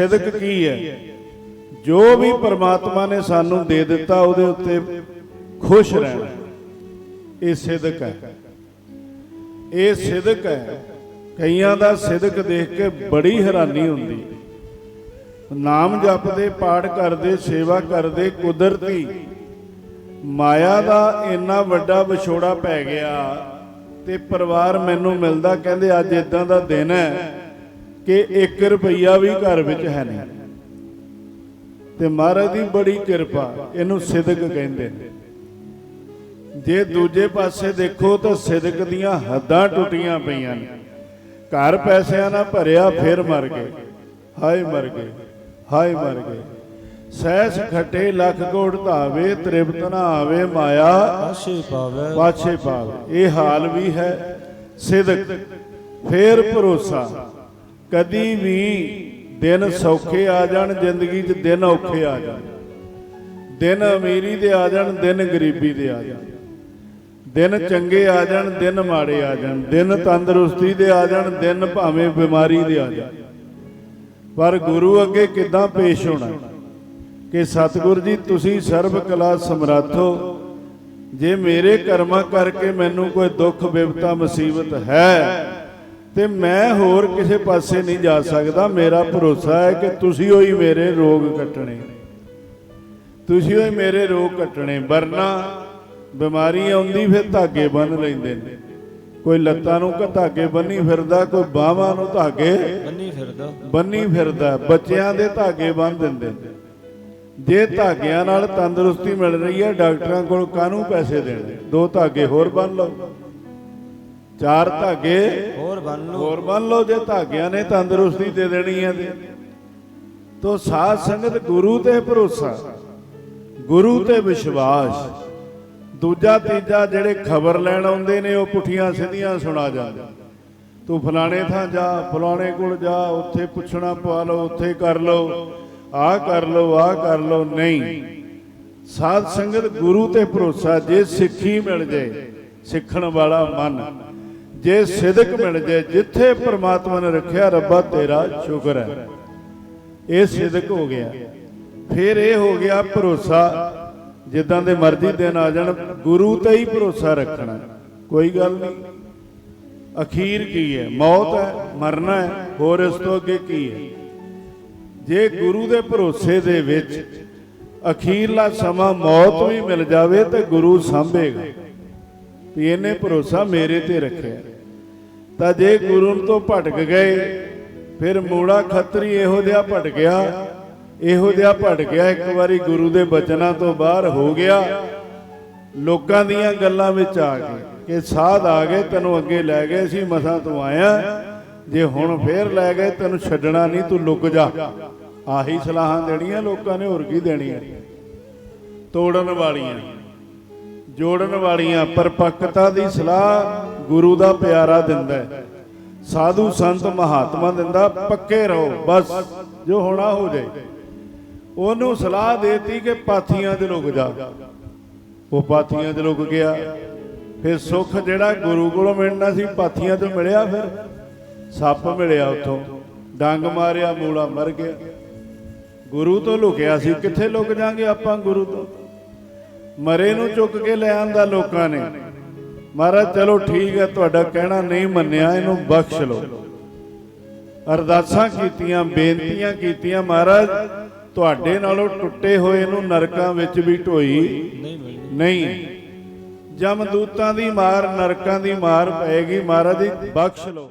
ਸਿਦਕ ਕੀ ਹੈ? ਜੋ ਵੀ ਪਰਮਾਤਮਾ ਨੇ ਸਾਨੂੰ ਦੇ ਦਿੱਤਾ, ਉਹਦੇ ਉੱਤੇ ਖੁਸ਼ ਰਹਿਣਾ। ਇਹ ਸਿਦਕ ਹੈ। ਇਹ ਸਿਦਕ ਹੈ। ਕਈਆਂ ਦਾ ਸਿਦਕ ਦੇਖ ਕੇ ਬੜੀ ਹੈਰਾਨੀ ਹੁੰਦੀ। ਨਾਮ ਜਪਦੇ, ਪਾਠ ਕਰਦੇ, ਸੇਵਾ ਕਰਦੇ, ਕੁਦਰਤੀ। ਮਾਇਆ ਦਾ ਇੰਨਾ ਵੱਡਾ ਵਿਛੋੜਾ ਪੈ ਗਿਆ ਤੇ ਪਰਿਵਾਰ ਮੈਨੂੰ ਮਿਲਦਾ, ਕਹਿੰਦੇ ਅੱਜ ਇਦਾਂ ਦਾ ਦਿਨ ਹੈ। ਕਿ 1 ਰੁਪਈਆ ਵੀ ਘਰ ਵਿੱਚ ਹੈ ਨਹੀਂ। ਤੇ ਮਹਾਰਾਜ ਦੀ ਬੜੀ ਕਿਰਪਾ ਇਹਨੂੰ ਸਿਦਕ ਕਹਿੰਦੇ ਨੇ। ਜੇ ਦੂਜੇ ਪਾਸੇ ਦੇਖੋ ਤਾਂ ਸਿਦਕ ਦੀਆਂ ਹੱਦਾਂ ਟੁੱਟੀਆਂ ਪਈਆਂ ਨੇ। ਘਰ ਪੈਸਿਆਂ ਨਾਲ ਭਰਿਆ ਫਿਰ ਮਰ ਗਏ। ਹਾਏ ਮਰ ਗਏ ਹਾਏ ਮਰ ਗਏ। ਸੈਸ ਖੱਟੇ ਲੱਖ ਕੋੜ ਧਾਵੇ ਤ੍ਰਿਪਤ ਨਾ ਆਵੇ ਮਾਇਆ ਆਸ਼ੇ ਪਾਵੈ। ਪਾਛੇ ਪਾਵੇ। ਇਹ ਹਾਲ ਵੀ ਹੈ ਸਿਦਕ। ਫੇਰ ਭਰੋਸਾ। ਕਦੀ ਵੀ ਦਿਨ ਸੌਖੇ ਆ ਜਾਣ, ਜ਼ਿੰਦਗੀ 'ਚ ਦਿਨ ਔਖੇ ਆ ਜਾਣ। ਦਿਨ ਅਮੀਰੀ ਦੇ ਆ ਜਾਣ, ਦਿਨ ਗਰੀਬੀ ਦੇ ਆ ਜਾਣ। ਦਿਨ ਚੰਗੇ ਆ ਜਾਣ, ਦਿਨ ਮਾੜੇ ਆ ਜਾਣ। ਦਿਨ ਤੰਦਰੁਸਤੀ ਦੇ ਆ ਜਾਣ, ਦਿਨ ਭਾਵੇਂ ਬਿਮਾਰੀ ਦੇ ਆ ਜਾਣ। ਪਰ ਗੁਰੂ ਅੱਗੇ ਕਿੱਦਾਂ ਪੇਸ਼ ਹੋਣਾ? ਕਿ ਸਤਿਗੁਰ ਜੀ, ਤੁਸੀਂ ਸਰਬ ਕਲਾ ਸਮਰੱਥੋ। ਜੇ ਮੇਰੇ ਕਰਮਾਂ ਕਰਕੇ ਮੈਨੂੰ ਕੋਈ ਦੁੱਖ, ਬਿਪਤਾ, ਮੁਸੀਬਤ ਹੈ ਤੇ ਮੈਂ ਹੋਰ ਕਿਸੇ ਪਾਸੇ ਨਹੀਂ ਜਾ ਸਕਦਾ। ਮੇਰਾ ਭਰੋਸਾ ਹੈ ਕਿ ਤੁਸੀਂ ਹੋਈ ਮੇਰੇ ਰੋਗ ਕੱਟਣੇ। ਤੁਸੀਂ ਹੋਈ ਮੇਰੇ ਰੋਗ ਕੱਟਣੇ। ਵਰਨਾ ਬਿਮਾਰੀ ਆਉਂਦੀ ਫਿਰ ਧਾਗੇ ਬੰਨ ਲੈਂਦੇ ਨੇ। ਕੋਈ ਲੱਤਾਂ ਨੂੰ ਧਾਗੇ ਬੰਨੀ ਫਿਰਦਾ ਕੋਈ ਬਾਹਾਂ ਨੂੰ ਧਾਗੇ ਬੰਨੀ ਫਿਰਦਾ। ਬੰਨੀ ਫਿਰਦਾ। ਬੱਚਿਆਂ ਦੇ ਧਾਗੇ ਬੰਨ ਦਿੰਦੇ ਨੇ। ਜੇ ਧਾਗਿਆਂ ਨਾਲ ਤੰਦਰੁਸਤੀ ਮਿਲ ਰਹੀ ਹੈ ਡਾਕਟਰਾਂ ਕੋਲ ਕਾਹਨੂੰ ਪੈਸੇ ਦੇਣੇ? ਦੋ ਧਾਗੇ ਹੋਰ ਬੰਨ ਲਓ। ਚਾਰ ਧਾਗੇ। ਹੋਰ ਬੰਨ ਲੋ ਹੋਰ ਬੰਨ ਲਓ ਜੇ ਧਾਗਿਆਂ ਨੇ ਤੰਦਰੁਸਤੀ ਦੇ ਦੇਣੀ ਹੈ ਤੇ। ਤੋ ਸਾਧ ਸੰਗਤ ਗੁਰੂ ਤੇ ਭਰੋਸਾ ਗੁਰੂ ਤੇ ਵਿਸ਼ਵਾਸ। ਦੂਜਾ ਤੀਜਾ ਜਿਹੜੇ ਖਬਰ ਲੈਣ ਆਉਂਦੇ ਨੇ ਉਹ ਪੁੱਠੀਆਂ ਸਿੱਧੀਆਂ ਸੁਣਾ ਜਾਂਦੇ ਤੂੰ ਫਲਾਣੇ ਥਾਂ ਜਾ ਫਲਾਣੇ ਕੋਲ ਜਾ ਉੱਥੇ ਪੁੱਛਣਾ ਪਵਾ ਲਓ ਉੱਥੇ ਕਰ ਲਓ ਆਹ ਕਰ ਲਓ ਆਹ ਕਰ ਲਓ ਨਹੀਂ। ਸਾਧ ਸੰਗਤ ਗੁਰੂ ਤੇ ਭਰੋਸਾ ਜੇ ਸਿੱਖੀ ਮਿਲ ਜੇ ਸਿੱਖਣ ਵਾਲਾ ਮਨ। ਜੇ ਸਿਦਕ ਮਿਲ ਜੇ, ਜਿੱਥੇ ਪ੍ਰਮਾਤਮਾ ਨੇ ਰੱਖਿਆ, ਰੱਬਾ ਤੇਰਾ ਸ਼ੁਕਰ ਹੈ। ਇਹ ਸਿਦਕ ਹੋ ਗਿਆ। ਫਿਰ ਇਹ ਹੋ ਗਿਆ ਭਰੋਸਾ। ਜਿੱਦਾਂ ਦੇ ਮਰਜ਼ੀ ਦਿਨ ਆ ਜਾਣ, ਗੁਰੂ ਤੇ ਹੀ ਭਰੋਸਾ ਰੱਖਣਾ। ਕੋਈ ਗੱਲ ਨਹੀਂ। ਅਖੀਰ ਕੀ ਹੈ? ਮੌਤ ਹੈ, ਮਰਨਾ ਹੈ, ਹੋਰ ਇਸ ਤੋਂ ਅੱਗੇ ਕੀ ਹੈ? ਜੇ ਗੁਰੂ ਦੇ ਭਰੋਸੇ ਦੇ ਵਿੱਚ ਅਖੀਰਲਾ ਸਮਾਂ ਮੌਤ ਵੀ ਮਿਲ ਜਾਵੇ, ਤੇ ਗੁਰੂ ਸਾਂਭੇਗਾ। ਵੀ ਇਹਨੇ ਭਰੋਸਾ ਮੇਰੇ ਤੇ ਰੱਖਿਆ। ਤਾਂ ਜੇ ਗੁਰੂ ਤੋਂ ਭਟਕ ਗਏ, ਫਿਰ ਮੂੜਾ ਖੱਤਰੀ ਇਹੋ ਜਿਹਾ ਭਟਕਿਆ ਇਹੋ ਜਿਹਾ ਭਟਕਿਆ ਇੱਕ ਵਾਰੀ ਗੁਰੂ ਦੇ ਬਚਨਾਂ ਤੋਂ ਬਾਹਰ ਹੋ ਗਿਆ। ਲੋਕਾਂ ਦੀਆਂ ਗੱਲਾਂ ਵਿੱਚ ਆ ਗਏ ਕਿ ਸਾਧ ਆ ਗਏ, ਤੈਨੂੰ ਅੱਗੇ ਲੈ ਗਏ ਸੀ, ਮਸਾਂ ਤੋਂ ਆਇਆ। ਜੇ ਹੁਣ ਫੇਰ ਲੈ ਗਏ, ਤੈਨੂੰ ਛੱਡਣਾ ਨਹੀਂ, ਤੂੰ ਲੁਕ ਜਾ। ਆਹੀ ਸਲਾਹਾਂ ਦੇਣੀਆਂ ਲੋਕਾਂ ਨੇ, ਹੋਰ ਕੀ ਦੇਣੀਆਂ? ਤੋੜਨ ਵਾਲੀਆਂ। ਜੋੜਨ ਵਾਲੀਆਂ ਪਰਪੱਕਤਾ ਦੀ ਸਲਾਹ ਗੁਰੂ ਦਾ ਪਿਆਰਾ ਦਿੰਦਾ ਹੈ। ਸਾਧੂ ਸੰਤ ਮਹਾਤਮਾ ਦਿੰਦਾ, ਪੱਕੇ ਰਹੋ, ਬਸ, ਜੋ ਹੋਣਾ ਹੋ ਜਾਏ। ਉਹਨੂੰ ਸਲਾਹ ਦੇਤੀ ਕਿ ਪਾਥੀਆਂ 'ਚ ਲੁਕ ਜਾ। ਉਹ ਪਾਥੀਆਂ 'ਚ ਲੁਕ ਗਿਆ। ਫਿਰ ਸੁੱਖ ਜਿਹੜਾ ਗੁਰੂ ਕੋਲੋਂ ਮਿਲਣਾ ਸੀ, ਪਾਥੀਆਂ ਤੋਂ ਮਿਲਿਆ ਫਿਰ। ਸੱਪ ਮਿਲਿਆ ਉੱਥੋਂ। ਡੰਗ ਮਾਰਿਆ, ਮੂਲਾ ਮਰ ਗਿਆ। ਗੁਰੂ ਤੋਂ ਲੁਕਿਆ ਸੀ, ਕਿੱਥੇ ਲੁਕ ਜਾਾਂਗੇ ਆਪਾਂ ਗੁਰੂ ਤੋਂ? ਮਰੇ ਨੂੰ ਚੁੱਕ ਕੇ ਲੈ ਆਂਦਾ ਲੋਕਾਂ ਨੇ। ਮਹਾਰਾਜ, ਚਲੋ ਠੀਕ ਹੈ, ਤੁਹਾਡਾ ਕਹਿਣਾ ਨਹੀਂ ਮੰਨਿਆ, ਇਹਨੂੰ ਬਖਸ਼ ਲਓ। ਅਰਦਾਸਾਂ ਕੀਤੀਆਂ, ਬੇਨਤੀਆਂ ਕੀਤੀਆਂ, ਮਹਾਰਾਜ, ਤੁਹਾਡੇ ਨਾਲੋਂ ਟੁੱਟੇ ਹੋਏ ਨੂੰ ਨਰਕਾਂ ਵਿੱਚ ਵੀ ਢੋਈ। ਨਹੀਂ। ਜਮਦੂਤਾਂ ਦੀ ਮਾਰ, ਨਰਕਾਂ ਦੀ ਮਾਰ ਪਏਗੀ ਮਹਾਰਾਜ ਜੀ, ਬਖਸ਼ ਲਓ।